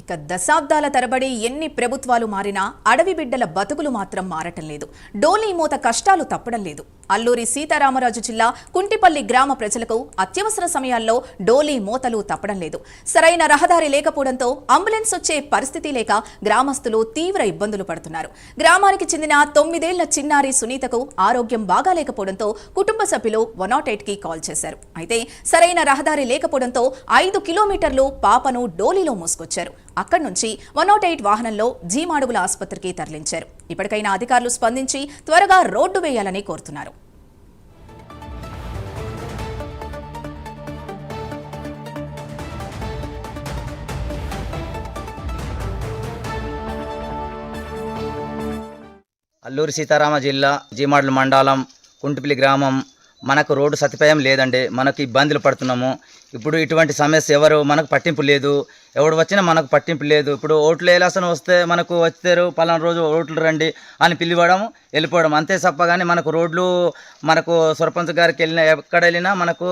ఇక దశాబ్దాల తరబడి ఎన్ని ప్రభుత్వాలు మారినా అడవి బిడ్డల బతుకులు మాత్రం మారటం లేదు. డోలీ మూత కష్టాలు తప్పడం లేదు. అల్లూరి సీతారామరాజు జిల్లా కుంటిపల్లి గ్రామ ప్రజలకు అత్యవసర సమయాల్లో డోలీ మూతలు తప్పడం లేదు. సరైన రహదారి లేకపోవడంతో అంబులెన్స్ వచ్చే పరిస్థితి లేక గ్రామస్తులు తీవ్ర ఇబ్బందులు పడుతున్నారు. గ్రామానికి చెందిన తొమ్మిదేళ్ళ చిన్నారి సునీతకు ఆరోగ్యం బాగాలేకపోవడంతో కుటుంబ సభ్యులు వన్ నాట్కి కాల్ చేశారు. అయితే సరైన రహదారి లేకపోవడంతో ఐదు కిలోమీటర్లు పాపను డోలీలో మోసుకొచ్చారు. అక్కడి నుంచి వన్ నాట్ ఎయిట్ వాహనంలో జీమాడుగుల ఆసుపత్రికి తరలించారు. ఇప్పటికైనా అధికారులు స్పందించి త్వరగా రోడ్డు వేయాలని కోరుతున్నారు. అల్లూరి సీతారామ జిల్లా జీమాడుల మండలం కుంటుపల్లి గ్రామం మనకు రోడ్డు సదుపాయం లేదండి మనకు ఇబ్బందులు పడుతున్నాము. ఇప్పుడు ఇటువంటి సమస్య ఎవరు మనకు పట్టింపు లేదు. ఎవడు వచ్చినా మనకు పట్టింపు లేదు. ఇప్పుడు ఓట్లు వేలాసన వస్తే మనకు వచ్చారు పలానా రోజు ఓట్లు రండి అని పిలివడం వెళ్ళిపోవడం. అంతే తప్ప కానీ మనకు రోడ్లు మనకు సర్పంచ్ గారికి వెళ్ళినా ఎక్కడ వెళ్ళినా మనకు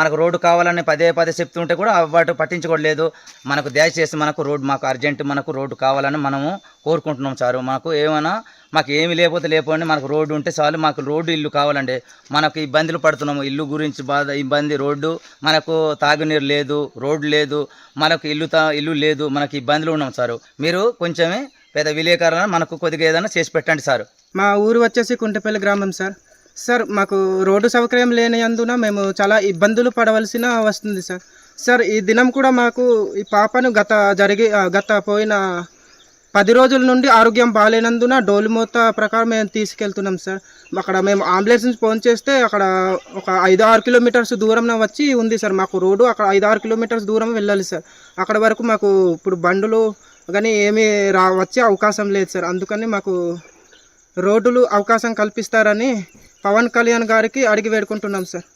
మనకు రోడ్డు కావాలని పదే పదే చెప్తుంటే కూడా వాటి పట్టించుకోవట్లేదు. మనకు దయచేసి మనకు రోడ్డు మాకు అర్జెంట్ మనకు రోడ్డు కావాలని మనము కోరుకుంటున్నాం సారు. మాకు ఏమైనా మాకు ఏమి లేకపోతే లేకపోండి మనకు రోడ్డు ఉంటే చాలు మాకు రోడ్డు ఇల్లు కావాలండి. మనకు ఇబ్బందులు పడుతున్నాము ఇల్లు గురించి బాధ ఇబ్బంది రోడ్డు. మనకు తాగునీరు లేదు రోడ్డు లేదు మనకు ఇల్లు తా ఇల్లు లేదు మనకు ఇబ్బందులు ఉన్నాం సారు. మీరు కొంచెమే పెద్ద విలేకరణ మనకు కొద్దిగా ఏదైనా చేసి పెట్టండి సార్. మా ఊరు వచ్చేసి కుంటపల్లి గ్రామం సార్. సార్ మాకు రోడ్డు సౌకర్యం లేనందున మేము చాలా ఇబ్బందులు పడవలసిన వస్తుంది సార్. సార్ ఈ దినం కూడా మాకు ఈ పాపను గత జరిగి గత పోయిన పది రోజుల నుండి ఆరోగ్యం బాగాలేనందున డోలిమూత ప్రకారం మేము తీసుకెళ్తున్నాం సార్. అక్కడ మేము అంబులెన్స్ నుంచి ఫోన్ చేస్తే అక్కడ ఒక ఐదు ఆరు కిలోమీటర్స్ దూరం వచ్చి ఉంది సార్ మాకు రోడ్డు. అక్కడ ఐదు ఆరు కిలోమీటర్స్ దూరం వెళ్ళాలి సార్. అక్కడ వరకు మాకు ఇప్పుడు బండులు కానీ ఏమీ రా వచ్చే అవకాశం లేదు సార్. అందుకని మాకు రోడ్డులు అవకాశం కల్పిస్తారని పవన్ కళ్యాణ్ గారికి అడిగి వేడుకుంటున్నాం సార్.